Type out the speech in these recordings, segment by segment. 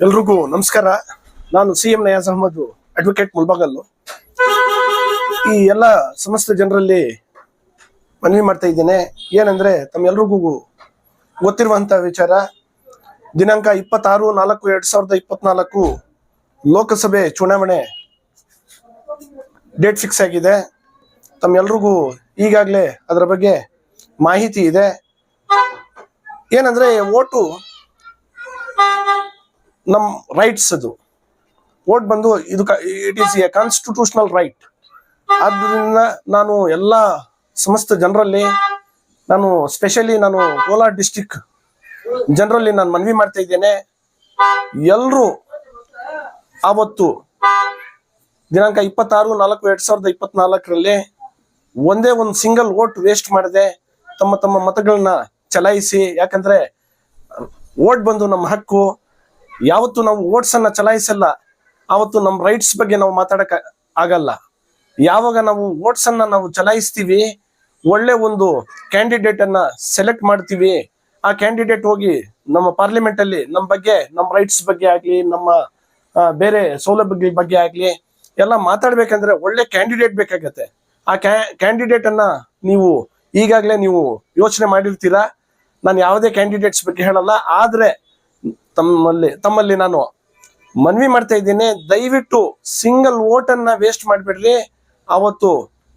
ಎಲ್ರಿಗೂ ನಮಸ್ಕಾರ. ನಾನು C M Nayaz Ahmad advocate Mulbagal ಈ ಎಲ್ಲ ಸಮಸ್ತ ಜನರಲ್ಲಿ ಮನವಿ ಮಾಡ್ತಾ ಇದ್ದೇನೆ. ಏನಂದ್ರೆ, ತಮ್ಮೆಲ್ರಿಗೂ ಗೊತ್ತಿರುವಂತ ವಿಚಾರ, ದಿನಾಂಕ ಇಪ್ಪತ್ತಾರು, ನಾಲ್ಕು, ಎರಡ್ ಸಾವಿರದ ಇಪ್ಪತ್ನಾಲ್ಕು ಲೋಕಸಭೆ ಚುನಾವಣೆ ಡೇಟ್ ಫಿಕ್ಸ್ ಆಗಿದೆ. ತಮ್ಮೆಲ್ರಿಗೂ ಈಗಾಗಲೇ ಅದರ ಬಗ್ಗೆ ಮಾಹಿತಿ ಇದೆ. ಏನಂದ್ರೆ, ಓಟು ನಮ್ ರೈಟ್ಸ್ ಅದು. ವೋಟ್ ಬಂದು ಇದು it is a constitutional right ಆದ್ದರಿಂದ ನಾನು ಎಲ್ಲ ಸಮಸ್ತ ಜನರಲ್ಲಿ ನಾನು ಸ್ಪೆಷಲಿ ನಾನು ಕೋಲಾರ ಡಿಸ್ಟಿಕ್ ಜನರಲ್ಲಿ ನಾನು ಮನವಿ ಮಾಡ್ತಾ ಇದ್ದೇನೆ. ಎಲ್ಲರೂ ಆವತ್ತು ದಿನಾಂಕ ಇಪ್ಪತ್ತಾರು, ನಾಲ್ಕು, ಎರಡ್ ಸಾವಿರದ ಇಪ್ಪತ್ನಾಲ್ಕರಲ್ಲಿ ಒಂದೇ ಒಂದು ಸಿಂಗಲ್ ವೋಟ್ ವೇಸ್ಟ್ ಮಾಡದೆ, ತಮ್ಮ ತಮ್ಮ ಮತಗಳನ್ನ ಚಲಾಯಿಸಿ. ಯಾಕಂದ್ರೆ ವೋಟ್ ಬಂದು ನಮ್ಮ ಹಕ್ಕು. ಯಾವತ್ತು ನಾವು ಓಟ್ಸ್ ಅನ್ನ ಚಲಾಯಿಸಲ್ಲ. ಆವತ್ತು ನಮ್ಮ ರೈಟ್ಸ್ ಬಗ್ಗೆ ನಾವು ಮಾತಾಡಕ ಆಗಲ್ಲ. ಯಾವಾಗ ನಾವು ಓಟ್ಸ್ ಅನ್ನ ನಾವು ಚಲಾಯಿಸ್ತೀವಿ, ಒಳ್ಳೆ ಒಂದು ಕ್ಯಾಂಡಿಡೇಟ್ ಅನ್ನ ಸೆಲೆಕ್ಟ್ ಮಾಡ್ತೀವಿ, ಆ ಕ್ಯಾಂಡಿಡೇಟ್ ಹೋಗಿ ನಮ್ಮ ಪಾರ್ಲಿಮೆಂಟ್ ಅಲ್ಲಿ ನಮ್ಮ ಬಗ್ಗೆ ನಮ್ಮ ರೈಟ್ಸ್ ಬಗ್ಗೆ ಆಗ್ಲಿ, ನಮ್ಮ ಬೇರೆ ಸೌಲಭ್ಯಗಳ ಬಗ್ಗೆ ಆಗ್ಲಿ, ಎಲ್ಲ ಮಾತಾಡ್ಬೇಕಂದ್ರೆ ಒಳ್ಳೆ ಕ್ಯಾಂಡಿಡೇಟ್ ಬೇಕಾಗತ್ತೆ. ಆ ಕ್ಯಾಂಡಿಡೇಟ್ ಅನ್ನ ನೀವು ಈಗಾಗಲೇ ನೀವು ಯೋಚನೆ ಮಾಡಿರ್ತೀರಾ? ನಾನು ಯಾವುದೇ ಕ್ಯಾಂಡಿಡೇಟ್ಸ್ ಬಗ್ಗೆ ಹೇಳಲ್ಲ, ಆದ್ರೆ ತಮ್ಮಲ್ಲಿ ತಮ್ಮಲ್ಲಿ ನಾನು ಮನವಿ ಮಾಡ್ತಾ ಇದ್ದೀನಿ. ದಯವಿಟ್ಟು ಸಿಂಗಲ್ ವೋಟ್ ಅನ್ನ ವೇಸ್ಟ್ ಮಾಡಿಬಿಡ್ರಿ. ಅವತ್ತು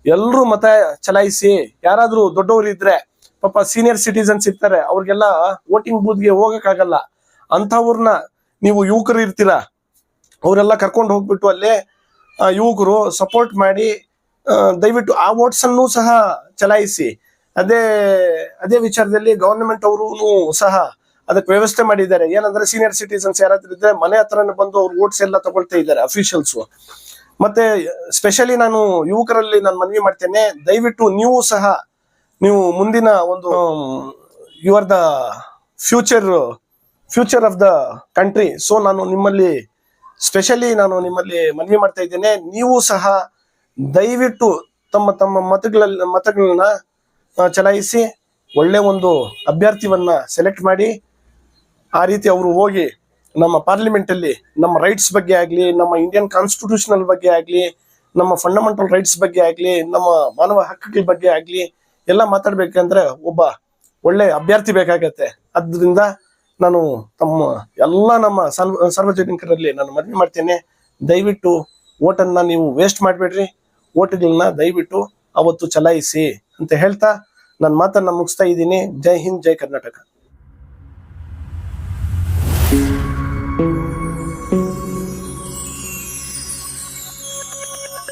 ಎಲ್ಲರೂ ಮತ ಚಲಾಯಿಸಿ, ಯಾರಾದರೂ ದೊಡ್ಡವರು ಇದ್ರೆ, ಪಾಪ ಸೀನಿಯರ್ ಸಿಟಿಸನ್ಸ್ ಇರ್ತಾರೆ, ಅವ್ರಿಗೆಲ್ಲ ವೋಟಿಂಗ್ ಬೂತ್ಗೆ ಹೋಗೋಕ್ಕಾಗಲ್ಲ. ಅಂಥವ್ರನ್ನ ನೀವು ಯುವಕರು ಇರ್ತೀರ? ಅವರೆಲ್ಲ ಕರ್ಕೊಂಡು ಹೋಗ್ಬಿಟ್ಟು ಅಲ್ಲೇ ಯುವಕರು ಸಪೋರ್ಟ್ ಮಾಡಿ ದಯವಿಟ್ಟು ಆ ವೋಟ್ಸನ್ನು ಸಹ ಚಲಾಯಿಸಿ. ಅದೇ ಅದೇ ವಿಚಾರದಲ್ಲಿ ಗವರ್ನಮೆಂಟ್ ಅವರು ಸಹ ಅದಕ್ಕೆ ವ್ಯವಸ್ಥೆ ಮಾಡಿದ್ದಾರೆ. ಏನಂದ್ರೆ ಸೀನಿಯರ್ ಸಿಟಿಸನ್ಸ್ ಯಾರಾದ್ರೂ ಇದ್ರೆ ಮನೆ ಹತ್ರನೇ ಬಂದು ಅವ್ರು ವೋಟ್ಸ್ ಎಲ್ಲ ತಗೊಳ್ತಾ ಇದ್ದಾರೆ ಅಫಿಷಿಯಲ್ಸ್ ಮತ್ತೆ ಸ್ಪೆಷಲಿ ನಾನು ಯುವಕರಲ್ಲಿ ನಾನು ಮನವಿ ಮಾಡ್ತೇನೆ, ದಯವಿಟ್ಟು ನೀವು ಸಹ ನೀವು ಮುಂದಿನ ಒಂದು you are the future future of the country so ನಾನು ನಿಮ್ಮಲ್ಲಿ ಸ್ಪೆಷಲಿ ನಾನು ನಿಮ್ಮಲ್ಲಿ ಮನವಿ ಮಾಡ್ತಾ ಇದ್ದೇನೆ. ನೀವು ಸಹ ದಯವಿಟ್ಟು ತಮ್ಮ ತಮ್ಮ ಮತಗಳಲ್ಲಿ ಮತಗಳನ್ನ ಚಲಾಯಿಸಿ ಒಳ್ಳೆ ಒಂದು ಅಭ್ಯರ್ಥಿವನ್ನ ಸೆಲೆಕ್ಟ್ ಮಾಡಿ. ಆ ರೀತಿ ಅವರು ಹೋಗಿ ನಮ್ಮ ಪಾರ್ಲಿಮೆಂಟಲ್ಲಿ ನಮ್ಮ ರೈಟ್ಸ್ ಬಗ್ಗೆ ಆಗಲಿ, ನಮ್ಮ ಇಂಡಿಯನ್ ಕಾನ್ಸ್ಟಿಟ್ಯೂಷನಲ್ ಬಗ್ಗೆ ಆಗಲಿ, ನಮ್ಮ ಫಂಡಮೆಂಟಲ್ ರೈಟ್ಸ್ ಬಗ್ಗೆ ಆಗಲಿ, ನಮ್ಮ ಮಾನವ ಹಕ್ಕುಗಳ ಬಗ್ಗೆ ಆಗಲಿ ಎಲ್ಲ ಮಾತಾಡಬೇಕಂದ್ರೆ ಒಬ್ಬ ಒಳ್ಳೆ ಅಭ್ಯರ್ಥಿ ಬೇಕಾಗತ್ತೆ. ಆದ್ದರಿಂದ ನಾನು ತಮ್ಮ ಎಲ್ಲ ನಮ್ಮ ಸಾರ್ವ- ಸಾರ್ವಜನಿಕರಲ್ಲಿ ನಾನು ಮನವಿ ಮಾಡ್ತೇನೆ. ದಯವಿಟ್ಟು ಓಟನ್ನು ನೀವು ವೇಸ್ಟ್ ಮಾಡಬೇಡ್ರಿ. ಓಟ್ಗಳನ್ನ ದಯವಿಟ್ಟು ಅವತ್ತು ಚಲಾಯಿಸಿ ಅಂತ ಹೇಳ್ತಾ ನನ್ನ ಮಾತನ್ನು ಮುಗಿಸ್ತಾ ಇದ್ದೀನಿ. ಜೈ ಹಿಂದ್, ಜೈ ಕರ್ನಾಟಕ.